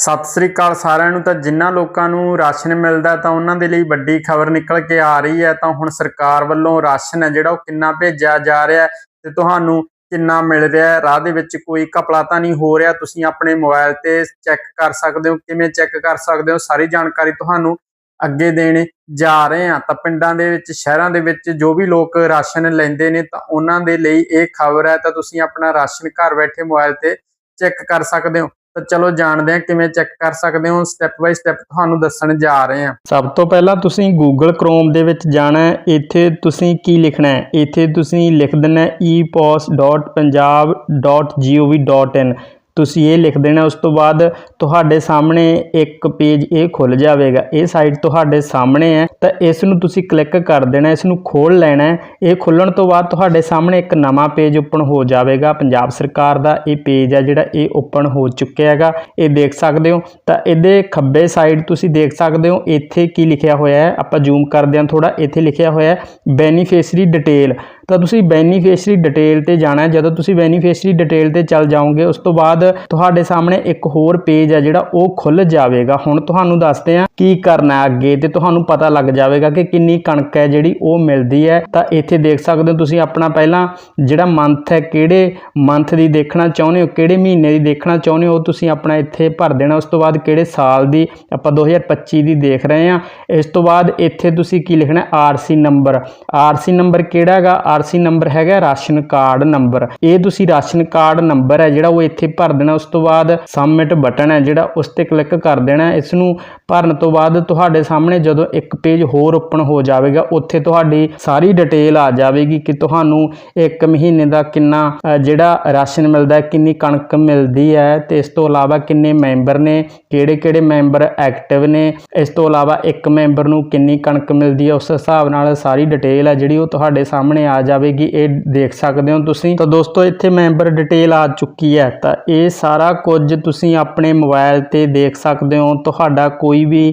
ਸਤਿ ਸ੍ਰੀ ਅਕਾਲ ਸਾਰਿਆਂ ਨੂੰ ਤਾਂ ਜਿਨ੍ਹਾਂ ਲੋਕਾਂ ਨੂੰ ਰਾਸ਼ਨ ਮਿਲਦਾ ਤਾਂ ਉਹਨਾਂ ਦੇ ਲਈ ਵੱਡੀ ਖਬਰ ਨਿਕਲ ਕੇ ਆ ਰਹੀ ਹੈ, ਤਾਂ ਹੁਣ ਸਰਕਾਰ ਵੱਲੋਂ ਰਾਸ਼ਨ ਹੈ ਜਿਹੜਾ ਉਹ ਕਿੰਨਾ ਭੇਜਿਆ ਜਾ ਰਿਹਾ ਹੈ ਤੇ ਤੁਹਾਨੂੰ ਕਿੰਨਾ ਮਿਲ ਰਿਹਾ ਰਾਹ ਦੇ ਵਿੱਚ ਕੋਈ ਘਪਲਾ ਤਾਂ ਨਹੀਂ ਹੋ ਰਿਹਾ? ਤੁਸੀਂ ਆਪਣੇ ਮੋਬਾਈਲ ਤੇ ਚੈੱਕ ਕਰ ਸਕਦੇ ਹੋ? ਕਿਵੇਂ ਚੈੱਕ ਕਰ ਸਕਦੇ ਹੋ? ਸਾਰੀ ਜਾਣਕਾਰੀ ਤੁਹਾਨੂੰ ਅੱਗੇ ਦੇਣੇ ਜਾ ਰਹੇ ਹਾਂ। ਤਾਂ ਪਿੰਡਾਂ ਦੇ ਵਿੱਚ, ਸ਼ਹਿਰਾਂ ਦੇ ਵਿੱਚ ਜੋ ਵੀ ਲੋਕ ਰਾਸ਼ਨ ਲੈਂਦੇ ਨੇ ਤਾਂ ਉਹਨਾਂ ਦੇ ਲਈ ਇਹ ਖਬਰ ਹੈ, ਤਾਂ ਤੁਸੀਂ ਆਪਣਾ ਰਾਸ਼ਨ ਘਰ ਬੈਠੇ ਮੋਬਾਈਲ ਤੇ ਚੈੱਕ ਕਰ ਸਕਦੇ ਹੋ। ਤਾਂ ਚਲੋ ਜਾਣਦੇ ਹਾਂ ਕਿਵੇਂ ਚੈੱਕ ਕਰ ਸਕਦੇ ਹੋ ਸਟੈਪ ਬਾਈ ਸਟੈਪ ਤੁਹਾਨੂੰ ਦੱਸਣ ਜਾ ਰਹੇ ਹਾਂ। ਸਭ ਤੋਂ ਪਹਿਲਾਂ ਤੁਸੀਂ Google Chrome ਦੇ ਵਿੱਚ ਜਾਣਾ ਹੈ, ਇੱਥੇ ਤੁਸੀਂ ਕੀ ਲਿਖਣਾ ਹੈ? ਇੱਥੇ ਤੁਸੀਂ ਲਿਖ ਦੇਣਾ epos.punjab.gov.in ਤੁਸੀਂ ਇਹ ਲਿਖ ਦੇਣਾ, ਉਸ ਤੋਂ ਬਾਅਦ ਤੁਹਾਡੇ ਸਾਹਮਣੇ ਇੱਕ ਪੇਜ ਇਹ ਖੁੱਲ ਜਾਵੇਗਾ। ਇਹ ਸਾਈਟ ਤੁਹਾਡੇ ਸਾਹਮਣੇ ਹੈ, ਤਾਂ ਇਸ ਨੂੰ ਤੁਸੀਂ ਕਲਿੱਕ ਕਰ ਦੇਣਾ ਇਸ ਨੂੰ ਖੋਲ ਲੈਣਾ ਇਹ ਖੁੱਲਣ ਤੋਂ ਬਾਅਦ ਤੁਹਾਡੇ ਸਾਹਮਣੇ ਇੱਕ ਨਵਾਂ ਪੇਜ ਓਪਨ ਹੋ ਜਾਵੇਗਾ। ਪੰਜਾਬ ਸਰਕਾਰ ਦਾ ਇਹ ਪੇਜ ਹੈ ਜਿਹੜਾ ਇਹ ਓਪਨ ਹੋ ਚੁੱਕਿਆ ਹੈਗਾ। ਇਹ ਦੇਖ ਸਕਦੇ ਹੋ, ਤਾਂ ਇਹਦੇ ਖੱਬੇ ਸਾਈਡ ਤੁਸੀਂ ਦੇਖ ਸਕਦੇ ਹੋ, ਇੱਥੇ ਕੀ ਲਿਖਿਆ ਹੋਇਆ ਹੈ? ਆਪਾਂ ਜ਼ੂਮ ਕਰਦੇ ਹਾਂ ਥੋੜਾ ਇੱਥੇ ਲਿਖਿਆ ਹੋਇਆ ਹੈ ਬੈਨੀਫੀਸ਼ਰੀ ਡਿਟੇਲ ਤਾਂ ਤੁਸੀਂ ਬੈਨੀਫੀਸ਼ਰੀ ਡਿਟੇਲ ਤੇ ਜਾਣਾ ਹੈ। ਜਦੋਂ ਤੁਸੀਂ ਬੈਨੀਫੀਸ਼ਰੀ ਡਿਟੇਲ ਤੇ ਚੱਲ ਜਾਓਗੇ, ਉਸ ਤੋਂ ਬਾਅਦ ਤੁਹਾਡੇ ਸਾਹਮਣੇ ਇੱਕ ਹੋਰ ਪੇਜ ਹੈ ਜਿਹੜਾ ਉਹ ਖੁੱਲ ਜਾਵੇਗਾ। ਹੁਣ ਤੁਹਾਨੂੰ ਦੱਸਦੇ ਹਾਂ ਕੀ ਕਰਨਾ ਅੱਗੇ ਤੇ ਤੁਹਾਨੂੰ ਪਤਾ ਲੱਗ ਜਾਵੇਗਾ ਕਿ ਕਿੰਨੀ ਕਣਕ ਹੈ ਜਿਹੜੀ ਉਹ ਮਿਲਦੀ ਹੈ। ਤਾਂ ਇੱਥੇ ਦੇਖ ਸਕਦੇ ਹੋ ਤੁਸੀਂ ਆਪਣਾ ਪਹਿਲਾਂ ਜਿਹੜਾ ਮੰਥ ਹੈ, ਕਿਹੜੇ ਮੰਥ ਦੀ ਦੇਖਣਾ ਚਾਹੁੰਦੇ ਹੋ, ਕਿਹੜੇ ਮਹੀਨੇ ਦੀ ਦੇਖਣਾ ਚਾਹੁੰਦੇ ਹੋ, ਉਹ ਤੁਸੀਂ ਆਪਣਾ ਇੱਥੇ ਭਰ ਦੇਣਾ। ਉਸ ਤੋਂ ਬਾਅਦ ਕਿਹੜੇ ਸਾਲ ਦੀ ਆਪਾਂ 2025 ਦੀ ਦੇਖ ਰਹੇ ਹਾਂ। ਇਸ ਤੋਂ ਬਾਅਦ ਇੱਥੇ ਤੁਸੀਂ ਕੀ ਲਿਖਣਾ ਆਰਸੀ ਨੰਬਰ। ਆਰਸੀ ਨੰਬਰ ਕਿਹੜਾ ਹੈਗਾ? ਆਰਸੀ ਨੰਬਰ ਹੈਗਾ ਰਾਸ਼ਨ ਕਾਰਡ ਨੰਬਰ। ਇਹ ਤੁਸੀਂ ਰਾਸ਼ਨ ਕਾਰਡ ਨੰਬਰ ਹੈ ਜਿਹੜਾ ਉਹ ਇੱਥੇ ਭਰ ਦੇਣਾ। ਉਸ ਤੋਂ ਬਾਅਦ ਸਬਮਿਟ ਬਟਨ ਹੈ ਜਿਹੜਾ, ਉਸ ਤੇ ਕਲਿੱਕ ਕਰ ਦੇਣਾ। ਇਸ ਨੂੰ ਭਰਨ ਤੋਂ ਤੋਂ ਬਾਅਦ ਤੁਹਾਡੇ ਸਾਹਮਣੇ ਜਦੋਂ ਇੱਕ ਪੇਜ ਹੋਰ ਓਪਨ ਹੋ ਜਾਵੇਗਾ, ਉੱਥੇ ਤੁਹਾਡੀ ਸਾਰੀ ਡਿਟੇਲ ਆ ਜਾਵੇਗੀ ਕਿ ਤੁਹਾਨੂੰ ਇੱਕ ਮਹੀਨੇ ਦਾ ਕਿੰਨਾ ਜਿਹੜਾ ਰਾਸ਼ਨ ਮਿਲਦਾ ਹੈ, ਕਿੰਨੀ ਕਣਕ ਮਿਲਦੀ ਹੈ ਤੇ ਇਸ ਤੋਂ ਇਲਾਵਾ ਕਿੰਨੇ ਮੈਂਬਰ ਨੇ ਕਿਹੜੇ ਕਿਹੜੇ ਮੈਂਬਰ ਐਕਟਿਵ ਨੇ, ਇਸ ਤੋਂ ਇਲਾਵਾ ਇੱਕ ਮੈਂਬਰ ਨੂੰ ਕਿੰਨੀ ਕਣਕ ਮਿਲਦੀ ਹੈ, ਉਸ ਹਿਸਾਬ ਨਾਲ ਸਾਰੀ ਡਿਟੇਲ ਹੈ ਜਿਹੜੀ ਉਹ ਤੁਹਾਡੇ ਸਾਹਮਣੇ ਆ ਜਾਵੇਗੀ, ਇਹ ਦੇਖ ਸਕਦੇ ਹੋ ਤੁਸੀਂ। ਤਾਂ ਦੋਸਤੋ, ਇੱਥੇ ਮੈਂਬਰ ਡਿਟੇਲ ਆ ਚੁੱਕੀ ਹੈ, ਤਾਂ ਇਹ ਸਾਰਾ ਕੁਝ ਤੁਸੀਂ ਆਪਣੇ ਮੋਬਾਈਲ ਤੇ ਦੇਖ ਸਕਦੇ ਹੋ। ਤੁਹਾਡਾ ਕੋਈ ਵੀ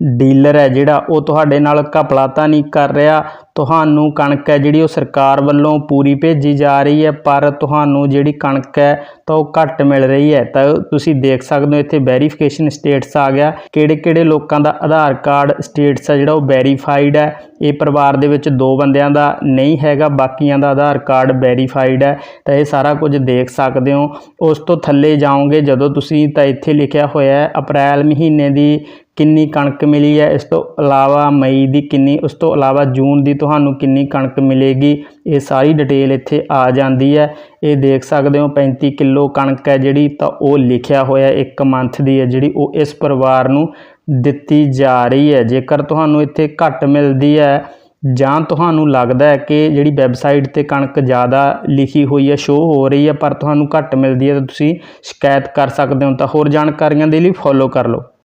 ਡੀਲਰ ਹੈ ਜਿਹੜਾ, ਉਹ ਤੁਹਾਡੇ ਨਾਲ ਘਪਲਾ ਤਾਂ ਨਹੀਂ ਕਰ ਰਿਹਾ। ਤੁਹਾਨੂੰ ਕਣਕ ਹੈ ਜਿਹੜੀ ਉਹ ਸਰਕਾਰ ਵੱਲੋਂ ਪੂਰੀ ਭੇਜੀ ਜਾ ਰਹੀ ਹੈ, ਪਰ ਤੁਹਾਨੂੰ ਜਿਹੜੀ ਕਣਕ ਹੈ ਤਾਂ ਉਹ ਘੱਟ ਮਿਲ ਰਹੀ ਹੈ। ਤਾਂ ਤੁਸੀਂ ਦੇਖ ਸਕਦੇ ਹੋ, ਇੱਥੇ ਵੈਰੀਫਿਕੇਸ਼ਨ ਸਟੇਟਸ ਆ ਗਿਆ। ਕਿਹੜੇ ਕਿਹੜੇ ਲੋਕਾਂ ਦਾ ਆਧਾਰ ਕਾਰਡ ਸਟੇਟਸ ਹੈ ਜਿਹੜਾ ਉਹ ਵੈਰੀਫਾਈਡ ਹੈ। ਇਹ ਪਰਿਵਾਰ ਦੇ ਵਿੱਚ ਦੋ ਬੰਦਿਆਂ ਦਾ ਨਹੀਂ ਹੈਗਾ, ਬਾਕੀਆਂ ਦਾ ਆਧਾਰ ਕਾਰਡ ਵੈਰੀਫਾਈਡ ਹੈ। ਤਾਂ ਇਹ ਸਾਰਾ ਕੁਝ ਦੇਖ ਸਕਦੇ ਹੋ। ਉਸ ਤੋਂ ਥੱਲੇ ਜਾਓਗੇ, ਜਦੋਂ ਤੁਸੀਂ ਤਾਂ ਇੱਥੇ ਲਿਖਿਆ ਹੋਇਆ ਹੈ, ਅਪ੍ਰੈਲ ਮਹੀਨੇ ਦੀ ਕਿੰਨੀ ਕਣਕ ਮਿਲੀ ਹੈ। ਇਸ ਤੋਂ ਇਲਾਵਾ ਮਈ ਦੀ ਕਿੰਨੀ, ਉਸ ਤੋਂ ਇਲਾਵਾ ਜੂਨ ਦੀ ਤੁਹਾਨੂੰ ਕਿੰਨੀ ਕਣਕ ਮਿਲੇਗੀ, ਇਹ ਸਾਰੀ ਡਿਟੇਲ ਇੱਥੇ ਆ ਜਾਂਦੀ ਹੈ। ਇਹ ਦੇਖ ਸਕਦੇ ਹੋ 35 ਕਿਲੋ ਕਣਕ ਹੈ ਜਿਹੜੀ, ਤਾਂ ਉਹ ਲਿਖਿਆ ਹੋਇਆ ਇੱਕ ਮੰਥ ਦੀ ਹੈ, ਜਿਹੜੀ ਉਹ ਇਸ ਪਰਿਵਾਰ ਨੂੰ ਦਿੱਤੀ ਜਾ ਰਹੀ ਹੈ। ਜੇਕਰ ਤੁਹਾਨੂੰ ਇੱਥੇ ਘੱਟ ਮਿਲਦੀ ਹੈ, ਜਾਂ ਤੁਹਾਨੂੰ ਲੱਗਦਾ ਹੈ ਕਿ ਜਿਹੜੀ ਵੈਬਸਾਈਟ ਤੇ ਕਣਕ ਜ਼ਿਆਦਾ ਲਿਖੀ ਹੋਈ ਹੈ ਸ਼ੋ ਹੋ ਰਹੀ ਹੈ, ਪਰ ਤੁਹਾਨੂੰ ਘੱਟ ਮਿਲਦੀ ਹੈ, ਤਾਂ ਤੁਸੀਂ ਸ਼ਿਕਾਇਤ ਕਰ ਸਕਦੇ ਹੋ। ਤਾਂ ਹੋਰ ਜਾਣਕਾਰੀਆਂ ਦੇ ਲਈ ਫੋਲੋ ਕਰ ਲਓ।